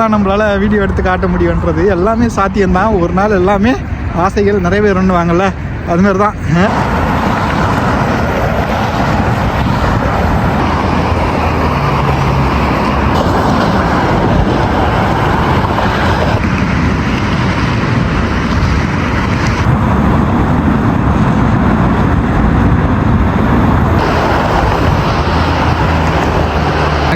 எல்லாம் நம்மளால் வீடியோ எடுத்து காட்ட முடியுன்றது எல்லாமே சாத்தியம்தான். ஒரு நாள் எல்லாமே ஆசைகள் நிறைவேறணுவாங்கல்ல அதுமாரி தான்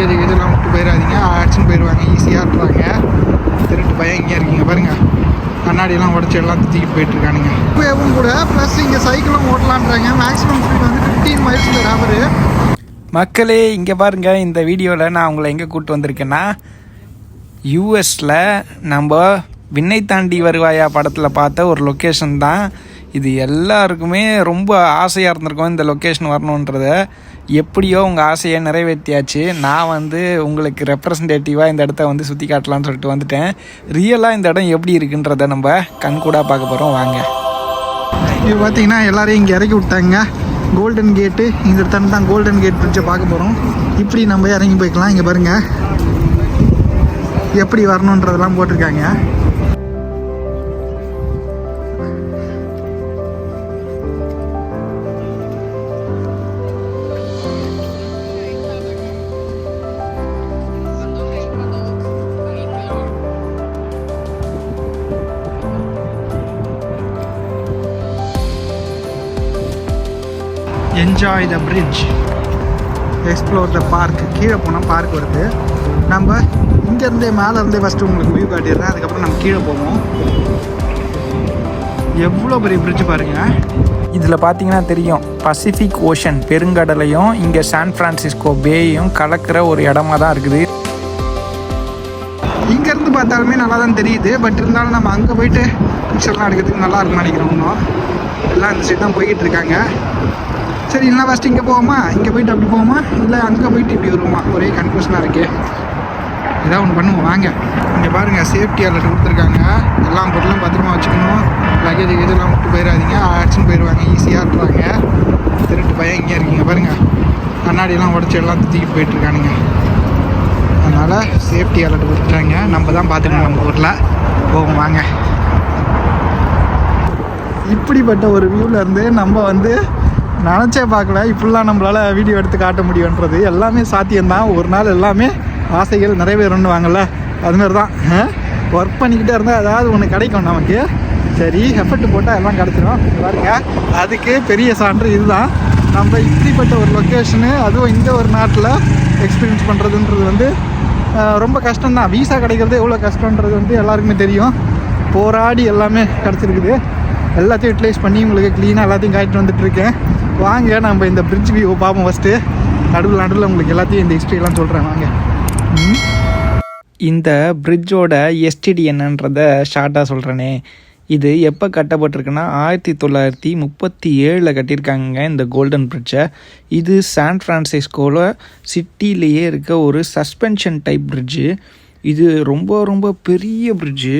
அஹ். இதெல்லாம் விட்டு போயிடாதீங்க ஆக்ஷன் போயிடுவாங்க ஈஸியாக இருப்பாங்க. திருட்டு பயம் இங்கே இருக்கீங்க பாருங்க. கண்ணாடியெல்லாம் உடச்சி எல்லாம் தூக்கிட்டு போயிட்டுருக்கானுங்க. இப்போ இப்போவும் கூட ப்ளஸ் இங்கே சைக்கிளும் ஓட்டலான்றாங்க. மேக்ஸிமம் ஸ்பீட் வந்து ஃபிஃப்டீன் மைல்ஸ் பர் மக்களே இங்கே பாருங்கள் இந்த வீடியோவில் நான் உங்களை எங்கே கூப்பிட்டு வந்திருக்கேன்னா யூஎஸில் நம்ம விண்ணை தாண்டி வருவாயா படத்தில் பார்த்த ஒரு லொக்கேஷன் தான். இது எல்லாருக்குமே ரொம்ப ஆசையாக இருந்திருக்கும் இந்த லொக்கேஷன் வரணுன்றதை. எப்படியோ உங்கள் ஆசையை நிறைவேற்றியாச்சு நான் வந்து உங்களுக்கு ரெப்ரசன்டேட்டிவாக இந்த இடத்த வந்து சுற்றி காட்டலாம்னு சொல்லிட்டு வந்துட்டேன். ரியலாக இந்த இடம் எப்படி இருக்குன்றத நம்ம கண்கூடாக பார்க்க போகிறோம் வாங்க. இது பார்த்தீங்கன்னா எல்லாரையும் இங்கே இறக்கி விட்டாங்க. கோல்டன் கேட்டு இந்த இடத்துல தான் கோல்டன் கேட் பிரிட்ஜை பார்க்க போகிறோம் இப்படி நம்ம இறங்கி போய்க்கலாம். இங்கே பாருங்க. எப்படி வரணுன்றதெல்லாம் போட்டிருக்காங்க. Enjoy the bridge explore the park கீழே போனால் பார்க் வருது. நம்ம இங்கேருந்தே மேலே இருந்தே ஃபஸ்ட்டு உங்களுக்கு வியூ காட்டிடுறேன். அதுக்கப்புறம் நம்ம கீழே போவோம். எவ்வளோ பெரிய பிரிட்ஜ் பாருங்கள் இதில் பார்த்தீங்கன்னா தெரியும். பசிபிக் ஓஷன் பெருங்கடலையும் இங்கே சான் ஃப்ரான்சிஸ்கோ பேயும் கலக்கிற ஒரு இடமா தான் இருக்குது. இங்கேருந்து பார்த்தாலுமே நல்லா தான் தெரியுது. பட் இருந்தாலும் நம்ம அங்கே போயிட்டு பிக்சர்லாம் எடுக்கிறதுக்கு நல்லா இருக்கும்னு நினைக்கிறோம் எல்லாம் இந்த சைடு தான் போய்கிட்டு இருக்காங்க. சரி இல்லை ஃபஸ்ட்டு இங்கே போவோமா? இங்கே போயிட்டு அப்படி போவோமா? இல்லை அங்கே போயிட்டு இப்படி வருவோமா? ஒரே கன்ஃபியூஷனாக இருக்கே. ஏதாவது ஒன்று பண்ணுவோம். வாங்க. இங்கே பாருங்கள் சேஃப்டி அலர்ட் கொடுத்துருக்காங்க. எல்லா பொருளும் பத்திரமா வச்சுக்கணும். லக்கேஜ் இதெல்லாம் விட்டு போயிடாதீங்க ஆக்ஷன் போயிடுவாங்க. ஈஸியாக இருப்பாங்க. திருட்டு பையன் இங்கே இருக்கீங்க. பாருங்கள் கண்ணாடியெல்லாம் உடச்சி எல்லாம் தூக்கிட்டு போயிட்டுருக்கானுங்க. அதனால் சேஃப்டி அலர்ட் கொடுத்துட்டாங்க. நம்ம தான் பார்த்துக்கணும். நம்ம ஊரில். போவோம். வாங்க. இப்படிப்பட்ட ஒரு வியூவில் இருந்து நம்ம வந்து நினச்சே பார்க்கல. இப்படிலாம் நம்மளால் வீடியோ எடுத்து காட்ட முடியுன்றது எல்லாமே சாத்தியம்தான். ஒரு நாள் எல்லாமே ஆசைகள் நிறைவேறணும் வாங்கல அதுமாரி தான் ஒர்க் பண்ணிக்கிட்டே இருந்தால் ஏதாவது ஒன்று கிடைக்கும் நமக்கு. சரி எஃபர்ட் போட்டால் எல்லாம் கிடச்சிரும். பாருங்க. அதுக்கு பெரிய சான்று இதுதான். நம்ம இப்படிப்பட்ட ஒரு லொக்கேஷனு அதுவும் இந்த ஒரு நாட்டில் எக்ஸ்பீரியன்ஸ் பண்ணுறதுன்றது வந்து ரொம்ப கஷ்டம்தான். வீசா கிடைக்கிறது எவ்வளோ கஷ்டன்றது வந்து எல்லாருக்குமே தெரியும். போராடி எல்லாமே கிடச்சிருக்குது. எல்லாத்தையும் யூட்டிலைஸ் பண்ணி உங்களுக்கு க்ளீனாக எல்லாத்தையும் காட்டிட்டு வந்துட்டுருக்கேன். வாங்க நம்ம இந்த பிரிட்ஜ் வியூ பார்ப்போம் ஃபஸ்ட்டு நடுவில் நடுவில் உங்களுக்கு எல்லாத்தையும் இந்த ஹிஸ்ட்ரியெல்லாம் சொல்கிறேன் வாங்க. இந்த பிரிட்ஜோட எஸ்டிடி என்னன்றத ஷார்ட்டாக சொல்கிறேனே இது எப்போ கட்டப்பட்டிருக்குன்னா ஆயிரத்தி தொள்ளாயிரத்தி முப்பத்தி ஏழில் கட்டியிருக்காங்க இந்த கோல்டன் பிரிட்ஜை இது சான் ஃப்ரான்சிஸ்கோவில் சிட்டிலேயே இருக்க ஒரு சஸ்பென்ஷன் டைப் பிரிட்ஜு இது ரொம்ப ரொம்ப பெரிய பிரிட்ஜு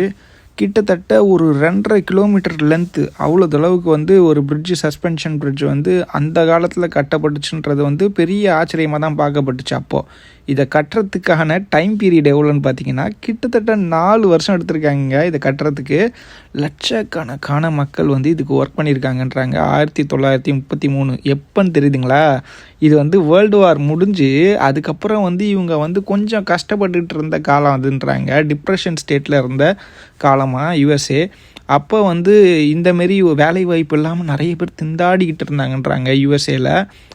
கிட்டத்தட்ட ஒரு ரெண்டரை கிலோமீட்டர் லென்த்து அவ்வளோ அளவுக்கு வந்து ஒரு பிரிட்ஜு சஸ்பென்ஷன் பிரிட்ஜ் வந்து அந்த காலத்தில் கட்டப்பட்டுச்சுன்றது வந்து பெரிய ஆச்சரியமாக தான் பார்க்கப்பட்டுச்சு அப்போது இதை கட்டுறதுக்கான டைம் பீரியட் எவ்வளோன்னு பார்த்தீங்கன்னா கிட்டத்தட்ட நாலு வருஷம் எடுத்திருக்காங்க இதை கட்டுறதுக்கு. லட்சக்கணக்கான மக்கள் வந்து இதுக்கு ஒர்க் பண்ணியிருக்காங்கன்றாங்க. ஆயிரத்தி தொள்ளாயிரத்தி முப்பத்தி மூணு. எப்போன்னு தெரியுதுங்களா? இது வந்து வேர்ல்டு வார் முடிஞ்சு அதுக்கப்புறம் வந்து இவங்க வந்து கொஞ்சம் கஷ்டப்பட்டுட்டு இருந்த காலம் அதுன்றாங்க. டிப்ரெஷன் ஸ்டேட்டில் இருந்த காலமாக யுஎஸ்ஏ அப்போ வந்து இந்த மாரி வேலை வாய்ப்பு இல்லாமல் நிறைய பேர் திண்டாடிக்கிட்டு இருந்தாங்கன்றாங்க யுஎஸ்ஏல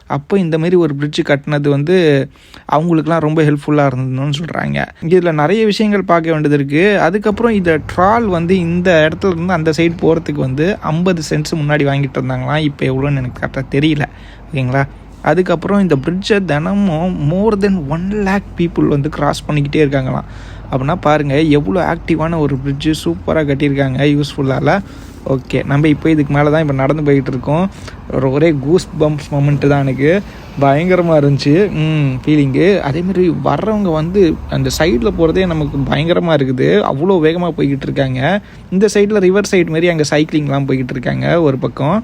அப்போ இந்த மாதிரி ஒரு பிரிட்ஜ் கட்டினது வந்து அவங்களுக்குலாம் ரொம்ப ஹெல்ப்ஃபுல்லாக இருந்ததுன்னு சொல்கிறாங்க இதில் நிறைய விஷயங்கள் பார்க்க வேண்டியது இருக்குது அதுக்கப்புறம் இந்த ட்ரால் வந்து இந்த இடத்துல இருந்து அந்த சைடு போகிறதுக்கு வந்து ஐம்பது சென்ட்ஸ் முன்னாடி வாங்கிட்டு இருந்தாங்களாம். இப்போ எவ்வளோன்னு எனக்கு கரெக்டாக தெரியல. ஓகேங்களா? அதுக்கப்புறம் இந்த பிரிட்ஜை தினமும் more than one lakh people வந்து கிராஸ் பண்ணிக்கிட்டே இருக்காங்களாம். அப்படின்னா பாருங்கள் எவ்வளோ ஆக்டிவான ஒரு பிரிட்ஜு சூப்பராக கட்டியிருக்காங்க யூஸ்ஃபுல்லால் ஓகே நம்ம இப்போ இதுக்கு மேலே தான் இப்போ நடந்து போய்கிட்டு இருக்கோம். ஒரு ஒரே கூஸ் பம்ப்ஸ் மொமெண்ட்டு தான் எனக்கு. பயங்கரமாக இருந்துச்சு. ம் ஃபீலிங்கு அதேமாரி வர்றவங்க வந்து அந்த சைடில் போகிறதே நமக்கு பயங்கரமாக இருக்குது. அவ்வளோ வேகமாக போய்கிட்டு இருக்காங்க. இந்த சைடில் ரிவர் சைடு மாரி அங்கே சைக்கிளிங்லாம் போய்கிட்டு இருக்காங்க ஒரு பக்கம்.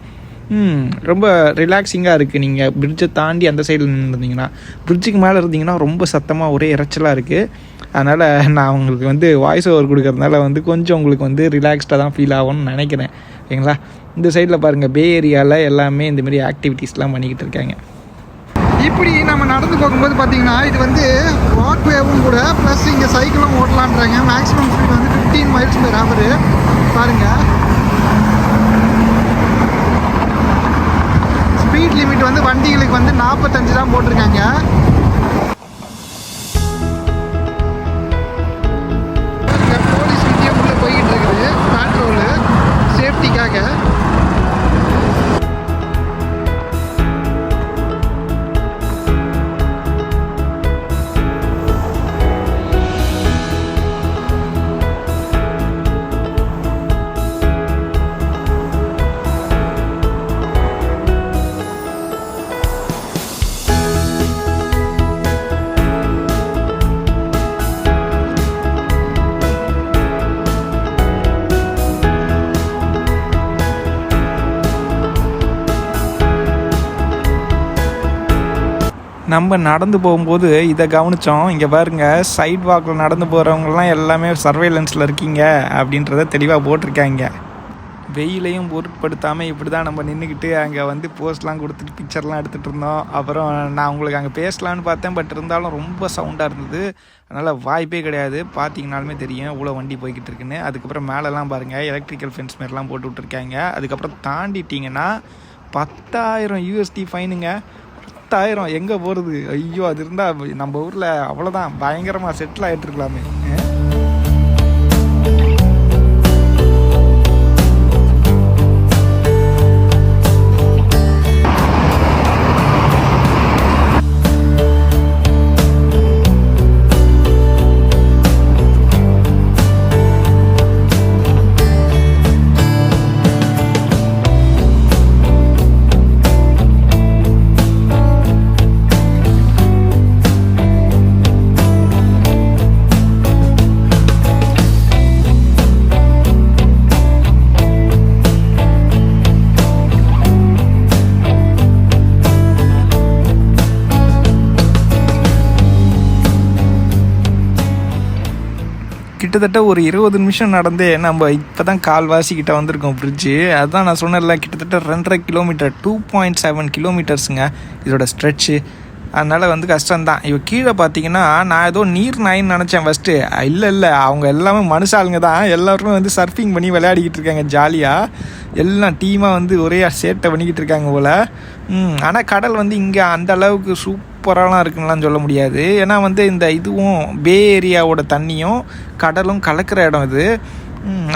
ம் ரொம்ப ரிலாக்ஸிங்காக இருக்குது நீங்கள் பிரிட்ஜை தாண்டி அந்த சைடில் நின்றுருந்தீங்கன்னா பிரிட்ஜுக்கு மேலே இருந்தீங்கன்னா ரொம்ப சத்தமாக ஒரே இறைச்சலாக இருக்குது அதனால் நான் உங்களுக்கு வந்து வாய்ஸ் ஓவர் கொடுக்கறதுனால வந்து கொஞ்சம் உங்களுக்கு வந்து ரிலாக்ஸ்டாக தான் ஃபீல் ஆகும்னு நினைக்கிறேன். ஓகேங்களா இந்த சைடில் பாருங்கள் பே ஏரியாவில் எல்லாமே இந்தமாரி ஆக்டிவிட்டீஸ்லாம் பண்ணிக்கிட்டு இருக்காங்க. இப்படி நம்ம நடந்து போகும்போது பார்த்தீங்கன்னா இது வந்து வாக்வேவும் கூட ப்ளஸ் இங்கே சைக்கிளும் ஓட்டலான்றாங்க மேக்ஸிமம் ஸ்பீட் வந்து ஃபிஃப்டீன் மைல்ஸ் பெர் ஹவர் பாருங்க. ஸ்பீட் லிமிட் வந்து வண்டிகளுக்கு வந்து நாற்பத்தஞ்சு தான் போட்டிருக்காங்க. நம்ம நடந்து போகும்போது இதை கவனித்தோம் இங்கே பாருங்க சைட் வாக்கில் நடந்து போகிறவங்கலாம் எல்லாமே சர்வேலன்ஸில் இருக்கீங்க அப்படின்றத தெளிவாக போட்டிருக்காங்க. வெயிலையும் பொருட்படுத்தாமல் இப்படி தான் நம்ம நின்றுக்கிட்டு அங்கே வந்து போஸ்ட்லாம் கொடுத்துட்டு பிக்சர்லாம் எடுத்துகிட்டு இருந்தோம். அப்புறம் நான் உங்களுக்கு அங்கே பேசலான்னு பார்த்தேன். பட் இருந்தாலும் ரொம்ப சவுண்டாக இருந்தது. அதனால் வாய்ப்பே கிடையாது. பார்த்தீங்கனாலுமே தெரியும் இவ்வளோ வண்டி போய்கிட்டு இருக்குன்னு. அதுக்கப்புறம் மேலெலாம் பாருங்கள் எலக்ட்ரிக்கல் ஃபென்ஸ் மாரிலாம் போட்டு விட்ருக்காங்க அதுக்கப்புறம் தாண்டிட்டிங்கன்னா பத்தாயிரம் யூஎஸ்டி ஃபைனுங்க பத்தாயிரம் எங்கே போகிறது ஐயோ அது இருந்தால் நம்ம ஊரில் அவ்வளோதான் பயங்கரமாக செட்டில் ஆகிட்டு இருக்கலாமே. கிட்டத்தட்ட ஒரு இருபது நிமிஷம் நடந்தே நம்ம இப்போ தான் கால்வாசி கிட்ட வந்திருக்கோம் பிரிட்ஜு அதுதான் நான் சொன்னேன்ல கிட்டத்தட்ட ரெண்டரை கிலோமீட்டர் டூ பாயிண்ட் செவன் கிலோமீட்டர்ஸுங்க இதோட ஸ்ட்ரெச்சு அதனால் வந்து கஷ்டம்தான். இவ கீழே பார்த்தீங்கன்னா நான் ஏதோ நீர் நாயின்னு நினச்சேன் ஃபஸ்ட்டு இல்லை இல்லை அவங்க எல்லாமே மனுஷாளுங்க தான் எல்லோருமே வந்து சர்ஃபிங் பண்ணி விளையாடிக்கிட்டு இருக்காங்க ஜாலியாக எல்லாம் டீமாக வந்து ஒரே சேட்டை பண்ணிக்கிட்டு இருக்காங்க போல். ஆனால் கடல் வந்து இங்கே அந்த அளவுக்கு சூப்பராலாம் இருக்குன்னுலாம் சொல்ல முடியாது. ஏன்னா வந்து இந்த இதுவும் பே ஏரியாவோட தண்ணியும் கடலும் கலக்கிற இடம் இது.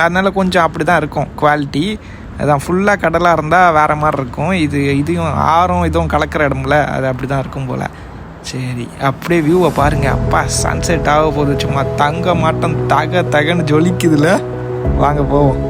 அதனால் கொஞ்சம் அப்படி தான் இருக்கும் குவாலிட்டி அதான் ஃபுல்லாக கடலாக இருந்தால் வேறு மாதிரி இருக்கும். இது இதையும் ஆறும் இதுவும் கலக்கிற இடம்ல அது அப்படி தான் இருக்கும் போல். சரி அப்படியே வியூவை பாருங்கள் அப்பா சன்செட் ஆக போகுது. சும்மா தங்க மாட்டம் தக தகன்னு ஜொலிக்குதுல. வாங்க போவோம்.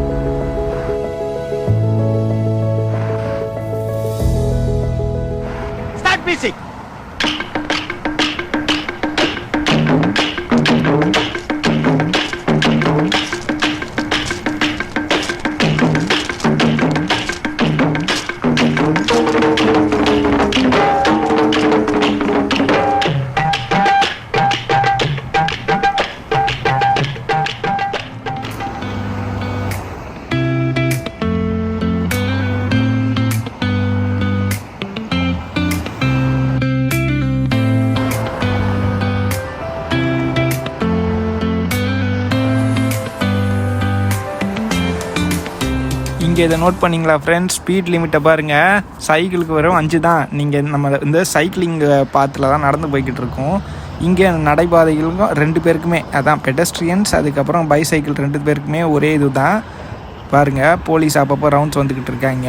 இங்கே இதை நோட் பண்ணீங்களா ஃப்ரெண்ட்ஸ் ஸ்பீட் லிமிட்டை பாருங்கள் சைக்கிளுக்கு வரும் அஞ்சு தான். நீங்கள் நம்ம இந்த சைக்கிளிங் பாத்தில் தான் நடந்து போய்கிட்டு இருக்கோம். இங்கே நடைபாதைகளுக்கும் ரெண்டு பேருக்குமே அதான் பெடஸ்ட்ரியன்ஸ் அதுக்கப்புறம் பைசைக்கிள் ரெண்டு பேருக்குமே ஒரே இது தான். பாருங்கள் போலீஸ் அப்பப்போ ரவுண்ட்ஸ் வந்துக்கிட்டு இருக்காங்க.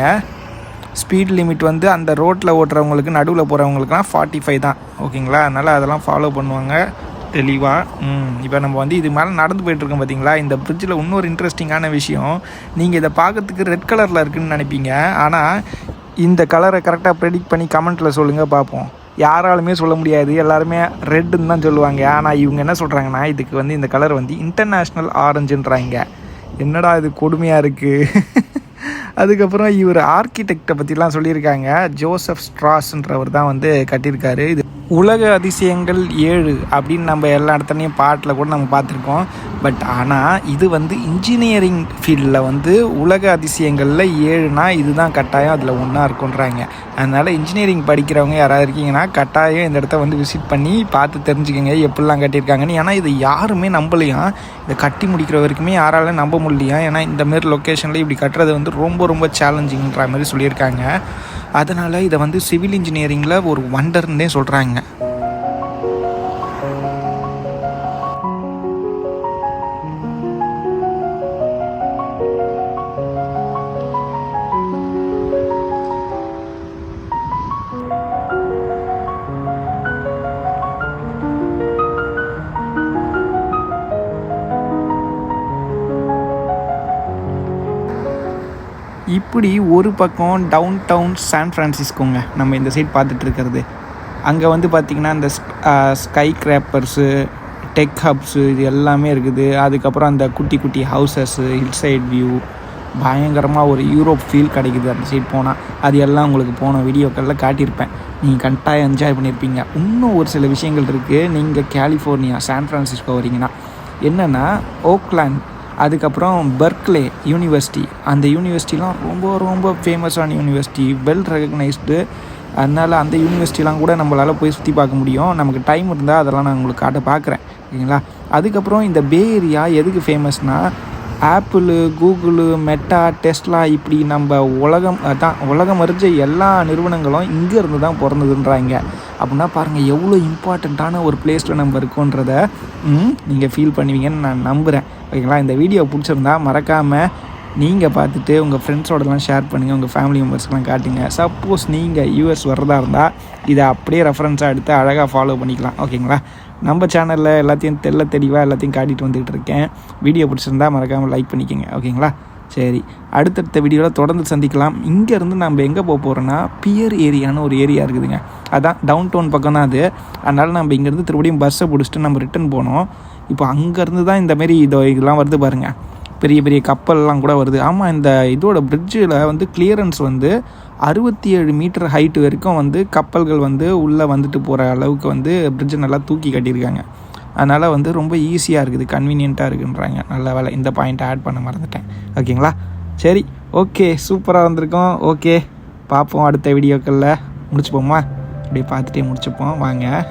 ஸ்பீட் லிமிட் வந்து அந்த ரோட்டில் ஓட்டுறவங்களுக்கு நடுவில் போகிறவங்களுக்குலாம் ஃபார்ட்டி ஃபைவ் தான் ஓகேங்களா அதனால் அதெல்லாம் ஃபாலோ பண்ணுவாங்க. தெளிவாக இப்போ நம்ம வந்து இது மேலே நடந்து போயிட்டுருக்கோம் பார்த்தீங்களா இந்த பிரிட்ஜில் இன்னொரு இன்ட்ரெஸ்டிங்கான விஷயம். நீங்கள் இதை பார்க்கறதுக்கு ரெட் கலரில் இருக்குதுன்னு நினைப்பீங்க. ஆனால் இந்த கலரை கரெக்டாக ப்ரெடிக்ட் பண்ணி கமெண்ட்டில் சொல்லுங்கள் பார்ப்போம். யாராலுமே சொல்ல முடியாது. எல்லாருமே ரெட்டுன்னு தான் சொல்லுவாங்க. ஆனால் இவங்க என்ன சொல்கிறாங்கன்னா இதுக்கு வந்து இந்த கலர் வந்து இன்டர்நேஷ்னல் ஆரஞ்சுன்றாங்க என்னடா இது கொடுமையாக இருக்குது அதுக்கப்புறம் இவர் ஆர்கிடெக்டை பற்றிலாம் சொல்லியிருக்காங்க. ஜோசப் ஸ்ட்ராஸ்ன்றவர் தான் வந்து கட்டியிருக்காரு. இது உலக அதிசயங்கள் ஏழு அப்படின்னு நம்ம எல்லா இடத்துலையும் பாட்டில் கூட நம்ம பார்த்துருக்கோம். பட் ஆனால் இது வந்து இன்ஜினியரிங் ஃபீல்டில் வந்து உலக அதிசயங்களில் ஏழுனா இதுதான் கட்டாயம் அதில் ஒன்றா இருக்குன்றாங்க. அதனால் இன்ஜினியரிங் படிக்கிறவங்க யாராவது இருக்கீங்கன்னா கட்டாயம் இந்த இடத்த வந்து விசிட் பண்ணி பார்த்து தெரிஞ்சுக்கோங்க எப்படிலாம் கட்டியிருக்காங்கன்னு. ஏன்னா இது யாருமே நம்பலையாம் இதை கட்டி முடிக்கிற வரைக்குமே யாராலும் நம்ப முடியலையா? ஏன்னா இந்தமாரி லொக்கேஷனில் இப்படி கட்டுறது வந்து ரொம்ப ரொம்ப சேலஞ்சிங்கிற மாதிரி சொல்லியிருக்காங்க. அதனால் இதை வந்து சிவில் இன்ஜினியரிங்கில் ஒரு வண்டர்னே சொல்கிறாங்க இப்படி ஒரு பக்கம் டவுன் டவுன் சான் ஃப்ரான்சிஸ்கோங்க நம்ம இந்த சைட் பார்த்துட்டு இருக்கிறது அங்கே வந்து பார்த்திங்கன்னா இந்த ஸ்கை கிராப்பர்ஸு டெக் ஹப்ஸு இது எல்லாமே இருக்குது. அதுக்கப்புறம் அந்த குட்டி குட்டி ஹவுசஸ்ஸு ஹில் சைட் வியூ பயங்கரமாக ஒரு யூரோப் ஃபீல் கிடைக்குது அந்த சைட் போனால் அது எல்லாம் உங்களுக்கு போன வீடியோக்களில் காட்டியிருப்பேன். நீங்கள் கரெக்டாக என்ஜாய் பண்ணியிருப்பீங்க. இன்னும் ஒரு சில விஷயங்கள் இருக்குது நீங்கள் கலிஃபோர்னியா சான் ஃப்ரான்சிஸ்கோ வரீங்கன்னா என்னென்னா ஓக்லாண்ட் அதுக்கப்புறம் பர்க்லே யூனிவர்சிட்டி. அந்த யூனிவர்சிட்டிலாம் ரொம்ப ரொம்ப ஃபேமஸான யூனிவர்சிட்டி. வெல் ரெகக்னைஸ்டு அதனால் அந்த யூனிவர்சிட்டிலாம் கூட நம்மளால் போய் சுற்றி பார்க்க முடியும். நமக்கு டைம் இருந்தால் அதெல்லாம் நான் உங்களுக்கு காட்ட பார்க்குறேன் ஓகேங்களா அதுக்கப்புறம் இந்த பே ஏரியா எதுக்கு ஃபேமஸ்னால் ஆப்பிள் கூகுள் மெட்டா டெஸ்ட்லா இப்படி நம்ம உலகம் அதான் உலகம் அறிஞ்ச எல்லா நிறுவனங்களும் இங்கே இருந்து தான் பிறந்ததுன்றாங்க. அப்படின்னா பாருங்கள் எவ்வளோ இம்பார்ட்டண்ட்டான ஒரு பிளேஸில் நம்ம இருக்கோன்றத நீங்கள் ஃபீல் பண்ணுவீங்கன்னு நான் நம்புகிறேன் ஓகேங்களா? இந்த வீடியோ பிடிச்சிருந்தா மறக்காமல் நீங்கள் பார்த்துட்டு உங்கள் ஃப்ரெண்ட்ஸோடலாம் ஷேர் பண்ணுங்கள் உங்கள் ஃபேமிலி மெம்பர்ஸ்க்கெலாம் காட்டுங்க. சப்போஸ் நீங்கள் யூஎஸ் வர்றதா இருந்தால் இதை அப்படியே ரெஃபரன்ஸாக எடுத்து அழகாக ஃபாலோ பண்ணிக்கலாம். ஓகேங்களா? நம்ம சேனலில் எல்லாத்தையும் தெல்ல தெளிவாக எல்லாத்தையும் காட்டிகிட்டு வந்துக்கிட்டு இருக்கேன். வீடியோ பிடிச்சிருந்தா மறக்காமல் லைக் பண்ணிக்கோங்க. ஓகேங்களா? சரி. அடுத்தடுத்த வீடியோவில் தொடர்ந்து சந்திக்கலாம். இங்கேருந்து நம்ம எங்கே போக போகிறோன்னா பியர் ஏரியான்னு ஒரு ஏரியா இருக்குதுங்க. அதான் டவுன் டவுன் பக்கம் தான் அது. அதனால் நம்ம இங்கேருந்து திருப்படியும் பஸ்ஸை பிடிச்சிட்டு நம்ம ரிட்டன் போனோம் இப்போ அங்கேருந்து தான் இந்தமாரி இதோ இதெல்லாம் வருது பாருங்கள் பெரிய பெரிய கப்பல்லாம் கூட வருது. ஆமாம் இந்த இதோட பிரிட்ஜில் வந்து கிளியரன்ஸ் வந்து அறுபத்தி ஏழு மீட்டர் ஹைட்டு வரைக்கும் வந்து கப்பல்கள் வந்து உள்ளே வந்துட்டு போகிற அளவுக்கு வந்து பிரிட்ஜை நல்லா தூக்கி கட்டியிருக்காங்க. அதனால் வந்து ரொம்ப ஈஸியாக இருக்குது கன்வீனியண்ட்டாக இருக்குன்றாங்க. நல்ல வேலை. இந்த பாயிண்ட்டை ஆட் பண்ண மறந்துட்டேன். ஓகேங்களா? சரி ஓகே சூப்பராக வந்திருக்கோம். ஓகே பார்ப்போம் அடுத்த வீடியோக்களில். முடிச்சுப்போமா? அப்படியே பார்த்துட்டே முடிச்சுப்போம். வாங்க.